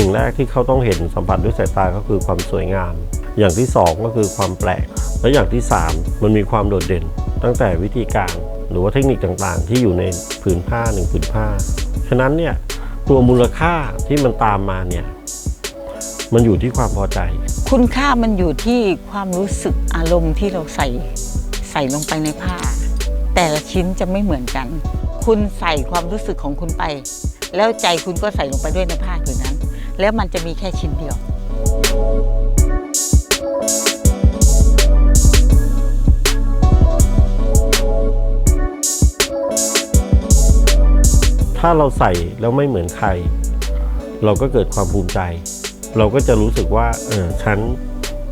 ิ่งแรกที่เขาต้องเห็นสัมผัสด้วยสายตาก็คือความสวยงาม อย่างที่สองก็คือความแปลก และอย่างที่สามมันมีความโดดเด่น ตั้งแต่วิธีการหรือว่าเทคนิคต่างๆ ที่อยู่ในผืนผ้าหนึ่งผืนผ้า ฉะนั้นเนี่ยตัวมูลค่าที่มันตามมาเนี่ยมันอยู่ที่ความพอใจ คุณค่ามันอยู่ที่ความรู้สึกอารมณ์ที่เราใส่ใส่ลงไปในผ้า แต่ละชิ้นจะไม่เหมือนกัน คุณใส่ความรู้สึกของคุณไป แล้วใจคุณก็ใส่ลงไปด้วยในผ้าผืนนั้น แล้วมันจะมีแค่ชิ้นเดียว ถ้าเราใส่แล้วไม่เหมือนใคร เราก็เกิดความภูมิใจ เราก็จะรู้สึกว่าเออฉัน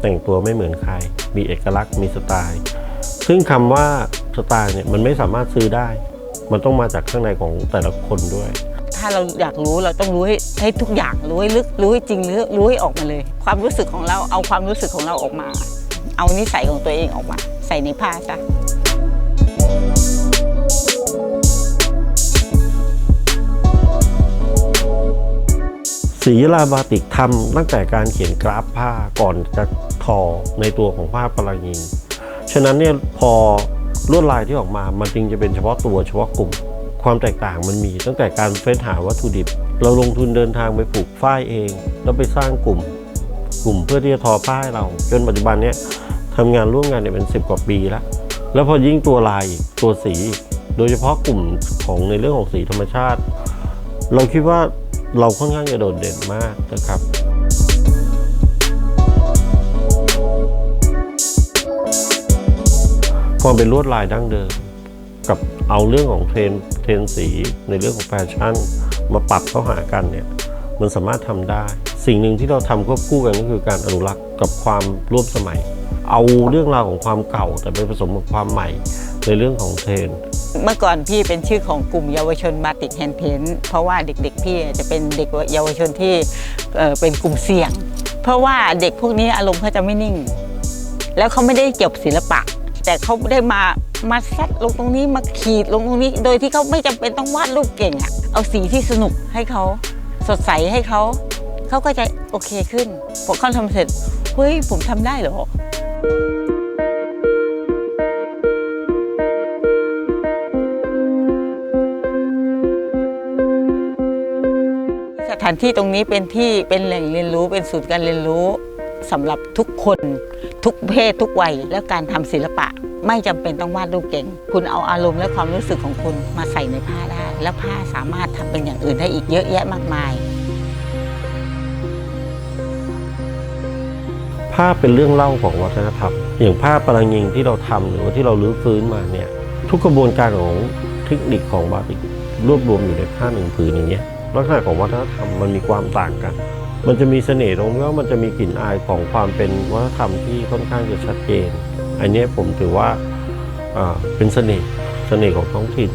แต่งตัวไม่เหมือนใคร มีเอกลักษณ์มีสไตล์ ซึ่งคำว่าสไตล์เนี่ยมันไม่สามารถซื้อได้ มันต้องมาจากข้างในของแต่ละคนด้วยาเราอยากรู้เราต้องรู้ให้ให้ทุกอย่างรู้ให้ลึกรู้ให้จริงรู้รู้ให้ออกมาเลย ความรู้สึกของเราเอาความรู้สึกของเราออกมา เอานิสัยของตัวเองออกมา ใส่ในผ้าซะสีลาบาติกทำตั้งแต่การเขียนกราฟผ้าก่อนจะทอในตัวของผ้าปรายิง ฉะนั้นเนี่ยพอลวดลายที่ออกมา มันจึงจะเป็นเฉพาะตัวเฉพาะกลุ่ม ความแตกต่างมันมี ตั้งแต่การเฟ้นหาวัตถุดิบ เราลงทุนเดินทางไปปลูกฝ้ายเอง แล้วไปสร้างกลุ่ม กลุ่มเพื่อที่จะทอผ้าให้เรา จนปัจจุบันเนี่ยทำงานร่วมกันเนี่ยเป็นสิบกว่าปีแล้ว แล้วพอยิ่งตัวลายตัวสี โดยเฉพาะกลุ่มของในเรื่องของสีธรรมชาติ เราคิดว่าเราค่อนข้างจะโดดเด่นมากนะครับความเป็นลวดลายดั้งเดิม กับเอาเรื่องของเทรนเทรนสีในเรื่องของแฟชั่น มาปรับเข้าหากันเนี่ยมันสามารถทำได้ สิ่งหนึ่งที่เราทำควบคู่กันก็คือการอนุรักษ์กับความร่วมสมัย เอาเรื่องราวของความเก่า แต่ไปผสมกับความใหม่ในเรื่องของเทรนเมื่อก่อนพี่เป็นชื่อของกลุ่มเยาวชนบาติกแฮนด์เพนเพราะว่าเด็กๆ พี่จะเป็นเด็กเยาวชนที่เเป็นกลุ่มเสี่ยง เพราะว่าเด็กพวกนี้อารมณ์เขาจะไม่นิ่ง แล้วเขาไม่ได้จบศิลปะ แต่เขาได้มามาซัดลงตรงนี้มาขีดลงตรงนี้ โดยที่เขาไม่จำเป็นต้องวาดรูปเก่งอะเอาสีที่สนุกให้เขาสดใสให้เขาเขาก็จะโอเคขึ้นพอเขาทำเสร็จเฮ้ยผมทำได้เหรอสถานที่ตรงนี้เป็นที่เป็นแหล่งเรียนรู้เป็นศูนย์การเรียนรู้ สำหรับทุกคนทุกเพศทุกวัย แล้วการทำศิลปะ ไม่จำเป็นต้องวาดรูปเก่ง คุณเอาอารมณ์และความรู้สึกของคุณมาใส่ในผ้าได้ แล้วผ้าสามารถทำเป็นอย่างอื่นได้อีกเยอะแยะมากมายผ้าเป็นเรื่องเล่าของวัฒนธรรม อย่างผ้าปรังยิงที่เราทำหรือว่าที่เราลื้อฟื้นมาเนี่ยทุกกระบวนการของเทคนิคของบาติกรวบรวมอยู่ในผ้าหนึ่งผืนอย่างเงี้ยลักษณะของวัฒนธรรมมันมีความต่างกัน มันจะมีเสน่ห์ตรงที่ว่ามันจะมีกลิ่นอายของความเป็นวัฒนธรรมที่ค่อนข้างจะชัดเจน อันนี้ผมถือว่าเป็นเสน่ห์เสน่ห์ของท้องถิ่น